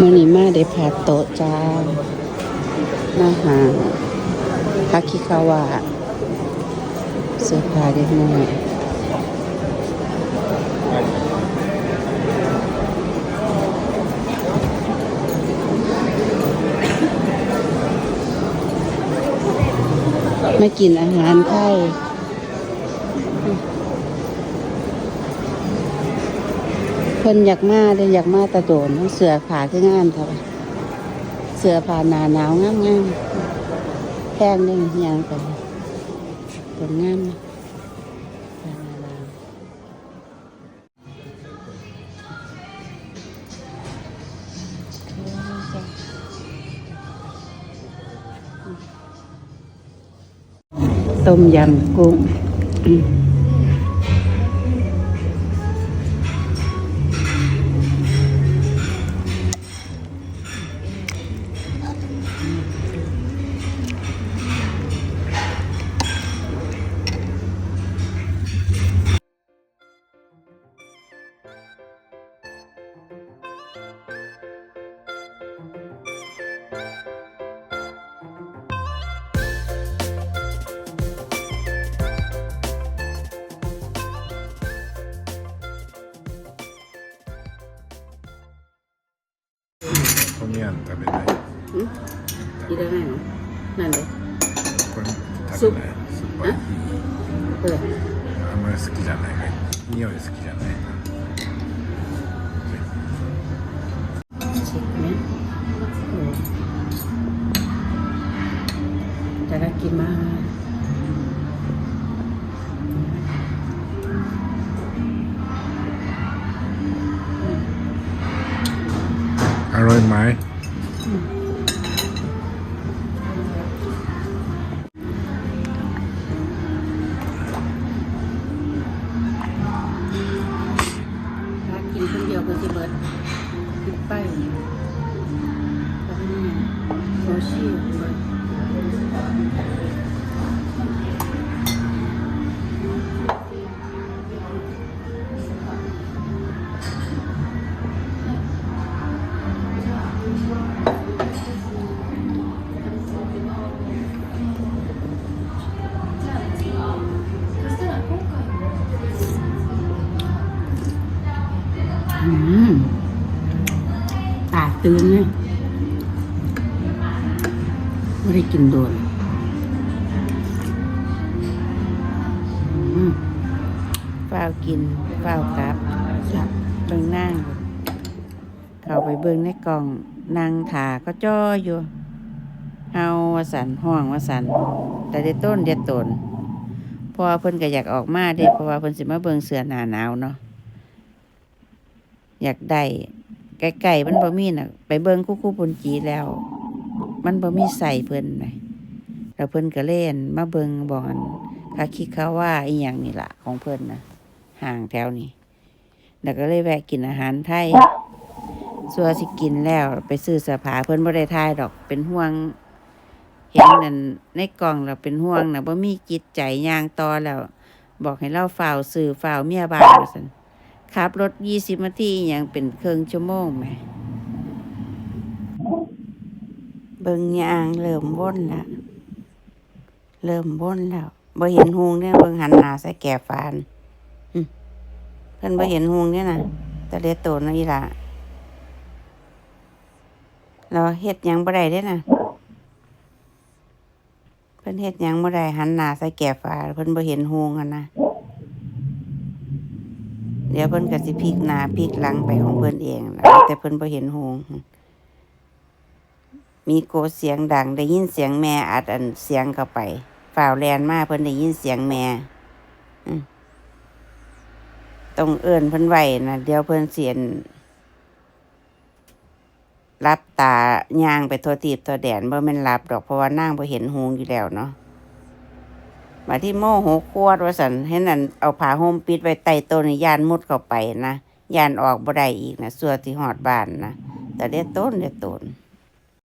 มื่อนี้มาได้พักโต๊ะจ้ามาหาพักคิคาวะเสื้อผ้าเด็กน้อยมากินอาหารไทย พิ่นอยากมาเลยอยากมาตะโดนเสือผาคืองามเท่าเสือผาหนาหนาวงามงามแพงเด้งยางไปผลงามนะผาหนาหนาวต้มยำกุ้ง トミヤン食べない。うん？いらないの？なんで？これ食べない。酸っぱい。あんまり好きじゃない。匂い好きじゃない อร่อยไหมกินคนเดียวก็จะเบิดกินไปแล้วนี่โซชิเบิด ตื่นเลยไม่ได้กินโดนเฝ้ากินเฝ้าวกลับสับเบิ่งนั่งเข้าไปเบิ่งในกล่องนางถาก็จ้ออยู่เฮาวาสันห้องวาสันแต่ได้ต้นเด็ดตนเพราะว่าเพิ่นก็อยากออกมาเด้เพราะว่าเพิ่นสิมาเบิ่งเสือหนาหนาวเนาะอยากได้ ไก่ๆมันบ่มีน่ะ ไปเบิ่งคู่คู่ปนจีแล้ว มันบ่มีใส่เพิ่นน่ะแล้วเพิ่นก็เล่นมาเบิ่งบอกอันคาคิคาว่าอีหยังนี่ล่ะของเพิ่นนะห่างแถวนี้แล้วก็เลยแวะกินอาหารไทยสัวสิกินแล้ว ไปซื้อเสื้อผ้าเพิ่นบ่ได้ทายดอกเป็นห่วง เห็นนั่นในกล่องแล้วเป็นห่วงนะบ่มีจิตใจย่างต่อแล้ว บอกให้เราฝ่าวซื้อฝ่าวเมียบ้านว่าซั่น ขับรถยี่สิบนาทียังเป็นเครึ่องชั่วโมงไหม เบิ่งยางเริ่มว่นละเริ่มว่นแล้วบ่เห็นหงเนี่ยเบิ่งหันหน้าใส่แก่ฟานเพิ่นบ่เห็นหงเนี่ยนะแต่เด็ดโตนอีหละเราเฮ็ดยังบ่ได้เด้นะเพิ่นเฮ็ดยังบ่ได้หันหน้าใส่แก่ฟ้าเพิ่นบ่เห็นหงอะนะ เดี๋ยวเพิ่นก็สิพลิกหน้าพลิกหลังไปของเพิ่นเองล่ะแต่เพิ่นบ่เห็นหงมีโกเสียงดังได้ยินเสียงแม่อัดอันเสียงเข้าไปฝ่าวแลนมาเพิ่นได้ยินเสียงแม่อต้องเอิ้นเพิ่นไว้นะเดี๋ยวเพิ่นเสียนรับตาย่างไปทัวตีบทัวแดนบ่แม่นรับดอกเพราะว่านางบ่เห็นหงอยู่แล้วเนาะ มาที่โม่หกขวดว่าสันให้นั่นเอาผ้าห่มปิดไว้ใต้ต้นยานมุดเข้าไปนะยานออกบ่ได้อีกนะส่วที่หอดบ้านนะแต่เด็ดต้นเด็ดต้น